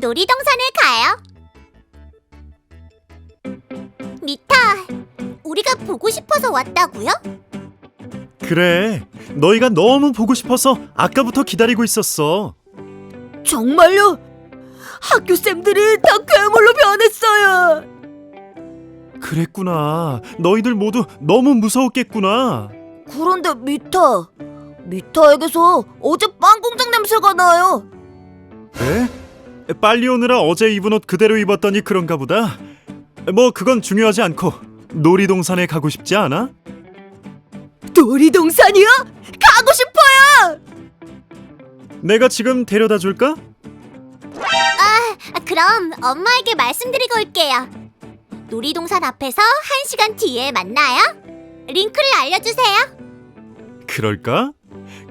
놀이동산에 가요. 미타, 우리가 보고 싶어서 왔다고요? 그래. 너희가 너무 보고 싶어서 아까부터 기다리고 있었어. 정말요? 학교 쌤들이 다 괴물로 변했어요. 그랬구나. 너희들 모두 너무 무서웠겠구나. 그런데 미타, 미타에게서 어제 빵 공장 냄새가 나요. 그래? 빨리 오느라 어제 입은 옷 그대로 입었더니 그런가 보다. 뭐 그건 중요하지 않고 놀이동산에 가고 싶지 않아? 놀이동산이요? 가고 싶어요. 내가 지금 데려다 줄까? 아, 그럼 엄마에게 말씀드리고 올게요. 놀이동산 앞에서 한시간 뒤에 만나요. 링크를 알려주세요. 그럴까?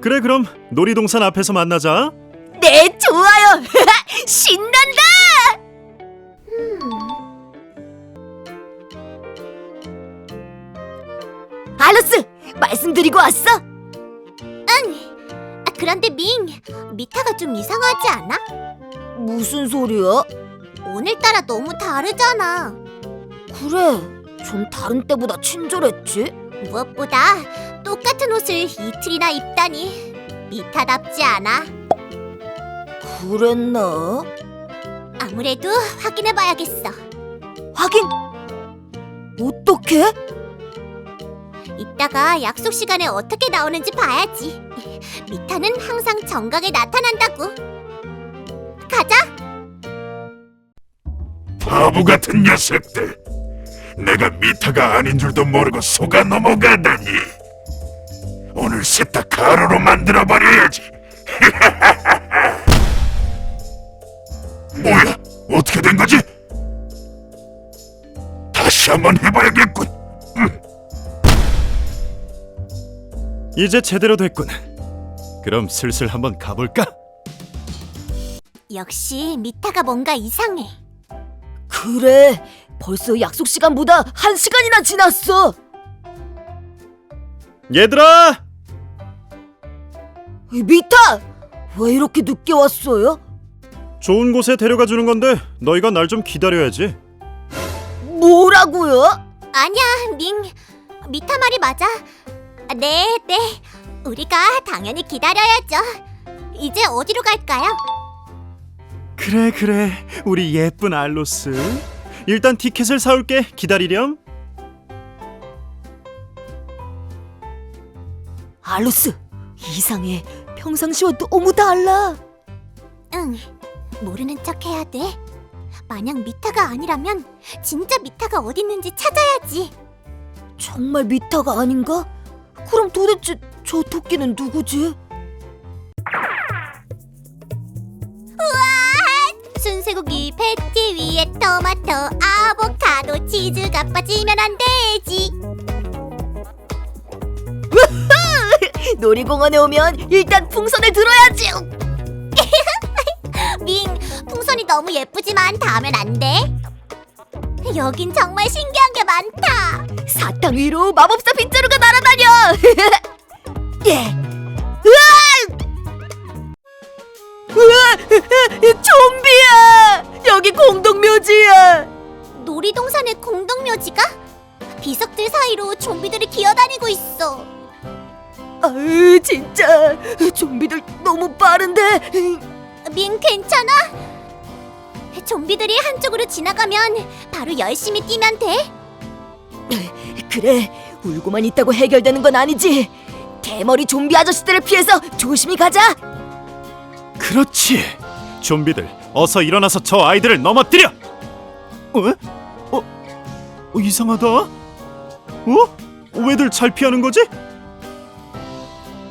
그래 그럼 놀이동산 앞에서 만나자. 네, 좋아요. 소리야? 오늘따라 너무 다르잖아. 그래, 좀 다른 때보다 친절했지. 무엇보다 똑같은 옷을 이틀이나 입다니 미타답지 않아. 그랬나? 아무래도 확인해봐야겠어. 확인. 어떻게? 이따가 약속 시간에 어떻게 나오는지 봐야지. 미타는 항상 정각에 나타난다고. 바보 같은 녀석들. 내가 미타가 아닌 줄도 모르고 속아 넘어가다니. 오늘 셋다 가루로 만들어 버려야지. 뭐야? 어떻게 된 거지? 다시 한번 해봐야겠군. 이제 제대로 됐군. 그럼 슬슬 한번 가볼까? 역시 미타가 뭔가 이상해. 그래, 벌써 약속 시간보다 한 시간이나 지났어. 얘들아! 미타, 왜 이렇게 늦게 왔어요? 좋은 곳에 데려가 주는 건데 너희가 날 좀 기다려야지. 뭐라고요? 아니야, 밍. 미타 말이 맞아. 아, 네, 네. 우리가 당연히 기다려야죠. 이제 어디로 갈까요? 그래 그래 우리 예쁜 알로스. 일단 티켓을 사올게 기다리렴. 알로스, 이상해. 평상시와 너무 달라. 응. 모르는 척 해야 돼. 만약 미타가 아니라면 진짜 미타가 어디 있는지 찾아야지. 정말 미타가 아닌가? 그럼 도대체 저 토끼는 누구지? 패티 위에 토마토, 아보카도, 치즈가 빠지면 안 되지. 놀이공원에 오면 일단 풍선을 들어야지. 밍, 풍선이 너무 예쁘지만 닿으면 안 돼. 여긴 정말 신기한 게 많다. 사탕 위로 마법사 빗자루가 날아다녀. 예. 으아! 으아! 좀비야! 빠른데. 밍 괜찮아? 좀비들이 한쪽으로 지나가면 바로 열심히 뛰면 돼. 그래 울고만 있다고 해결되는 건 아니지. 대머리 좀비 아저씨들을 피해서 조심히 가자. 그렇지. 좀비들 어서 일어나서 저 아이들을 넘어뜨려. 어? 어? 어 이상하다. 어? 왜들 잘 피하는 거지?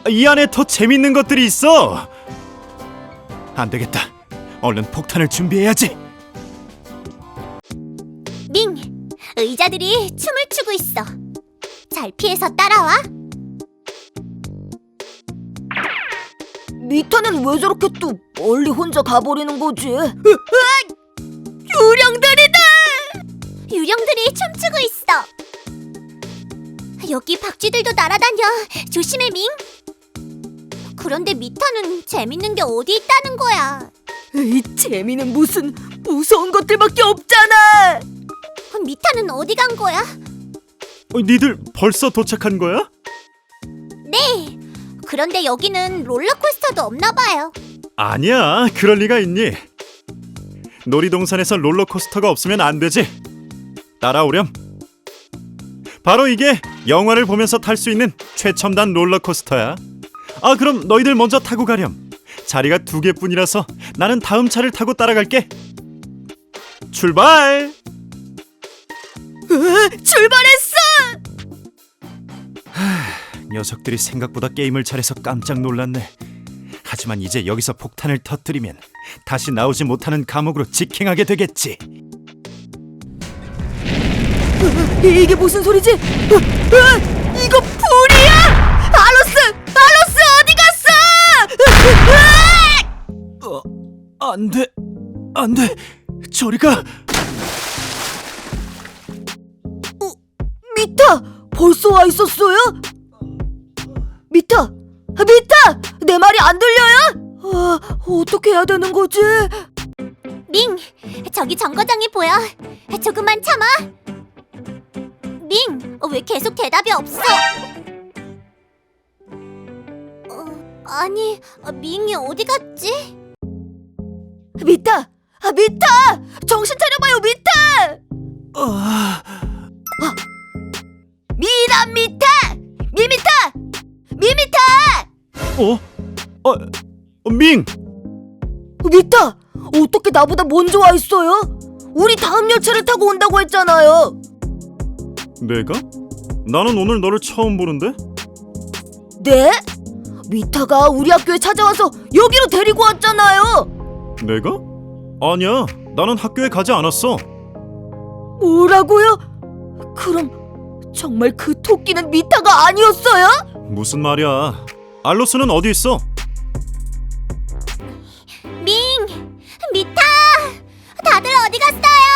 이 안에 더 재밌는 것들이 있어. 안 되겠다. 얼른 폭탄을 준비해야지. 밍, 의자들이 춤을 추고 있어. 잘 피해서 따라와. 미타는 왜 저렇게 또 멀리 혼자 가버리는 거지? 유령들이다! 유령들이 춤추고 있어. 여기 박쥐들도 날아다녀. 조심해, 밍. 그런데 미타는 재밌는 게 어디 있다는 거야. 이 재미는 무슨 무서운 것들밖에 없잖아. 미타는 어디 간 거야? 어, 니들 벌써 도착한 거야? 네. 그런데 여기는 롤러코스터도 없나 봐요. 아니야, 그럴 리가 있니? 놀이동산에서 롤러코스터가 없으면 안 되지. 따라오렴. 바로 이게 영화를 보면서 탈 수 있는 최첨단 롤러코스터야. 아, 그럼 너희들 먼저 타고 가렴. 자리가 두 개뿐이라서 나는 다음 차를 타고 따라갈게. 출발! 으, 출발했어. 녀석들이 생각보다 게임을 잘해서 깜짝 놀랐네. 하지만 이제 여기서 폭탄을 터뜨리면 다시 나오지 못하는 감옥으로 직행하게 되겠지. 이게 무슨 소리지? 으, 으, 이거 안 돼. 안 돼. 저리 가. 미타! 벌써 와 있었어요? 미타! 아, 미타! 내 말이 안 들려요? 아, 어떻게 해야 되는 거지? 밍, 저기 정거장이 보여. 조금만 참아. 밍, 왜 계속 대답이 없어? 어, 아니, 밍이 어디 갔지? 미타! 아, 미타! 정신 차려봐요, 미타! 아, 미나 미타! 미미타! 미미타! 어? 어, 어, 밍. 미타! 어떻게 나보다 먼저 와 있어요? 우리 다음 열차를 타고 온다고 했잖아요. 내가? 나는 오늘 너를 처음 보는데. 네? 미타가 우리 학교에 찾아와서 여기로 데리고 왔잖아요. 내가? 아니야. 나는 학교에 가지 않았어. 뭐라고요? 그럼 정말 그 토끼는 미타가 아니었어요? 무슨 말이야? 알로스는 어디 있어? 밍, 미타, 다들 어디 갔어요?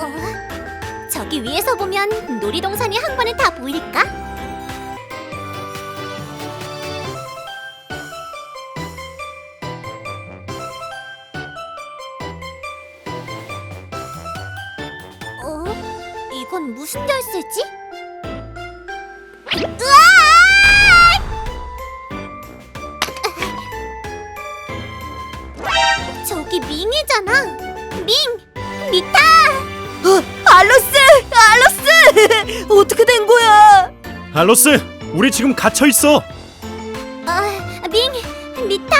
어? 저기 위에서 보면 놀이동산이 한 번에 다 보일까? 이건 무슨 열쇠지? 으아! 저기 밍이잖아. 밍, 미타. 어, 알로스! 알로스! 어떻게 된 거야? 알로스, 우리 지금 갇혀 있어. 어, 밍, 미타.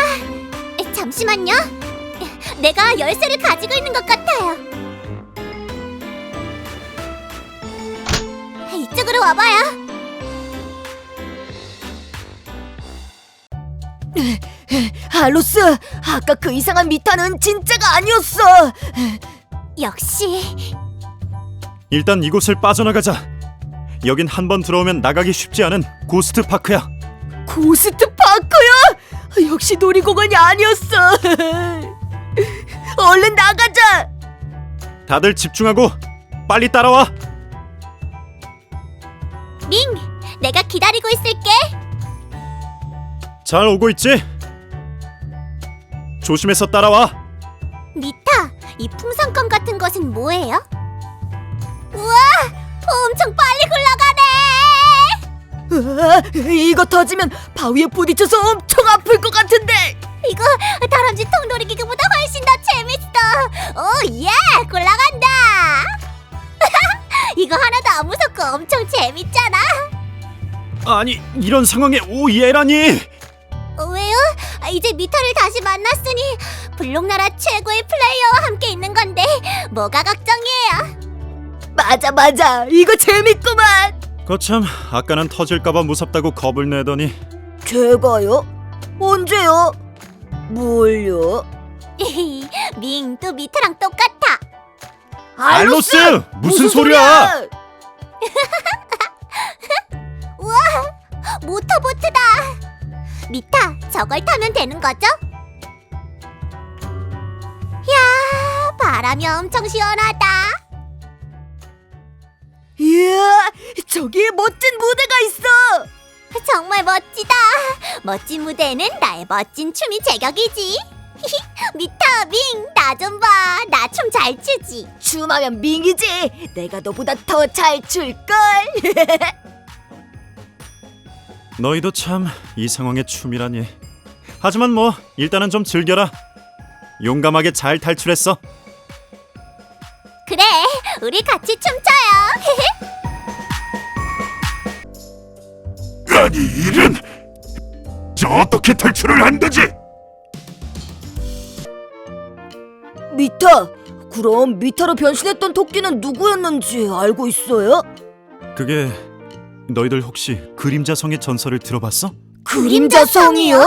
에, 잠시만요. 내가 열쇠를 가지고 있는 것 같아 이쪽으로 와봐요. 알로스! 아까 그 이상한 미타는 진짜가 아니었어. 역시 일단 이곳을 빠져나가자. 여긴 한 번 들어오면 나가기 쉽지 않은 고스트 파크야. 고스트 파크야? 역시 놀이공원이 아니었어. 얼른 나가자. 다들 집중하고 빨리 따라와. 내가 기다리고 있을게. 잘 오고 있지? 조심해서 따라와. 미타, 이 풍선껌 같은 것은 뭐예요? 우와, 엄청 빨리 굴러가네. 으아, 이거 터지면 바위에 부딪혀서 엄청 아플 것 같은데. 이거 다람쥐 통돌이 기구보다 훨씬 더 재밌어. 오 예, 굴러간다. 이거 하나도 안 무섭고 엄청 재밌잖아. 아니 이런 상황에 오예라니. 어, 왜요? 아, 이제 미타를 다시 만났으니 블록나라 최고의 플레이어와 함께 있는 건데 뭐가 걱정이에요? 맞아 맞아. 이거 재밌구만. 거참 아까는 터질까봐 무섭다고 겁을 내더니 제가요? 언제요? 뭘요? 밍또 미타랑 똑같아. 알로스! 무슨 소리야? 모터보트다. 미타, 저걸 타면 되는 거죠? 야, 바람이 엄청 시원하다. 이야, 저기에 멋진 무대가 있어. 정말 멋지다. 멋진 무대에는 나의 멋진 춤이 제격이지. 미타, 밍, 나 좀 봐. 나 춤 잘 추지. 춤하면 밍이지. 내가 너보다 더 잘 출걸. 너희도 참 이 상황에 춤이라니. 하지만 뭐 일단은 좀 즐겨라. 용감하게 잘 탈출했어. 그래, 우리 같이 춤춰요. 아니 이런 저 어떻게 탈출을 한 거지? 미타, 그럼 미타로 변신했던 토끼는 누구였는지 알고 있어요? 그게 너희들 혹시 그림자 성의 전설을 들어봤어? 그림자 성이요?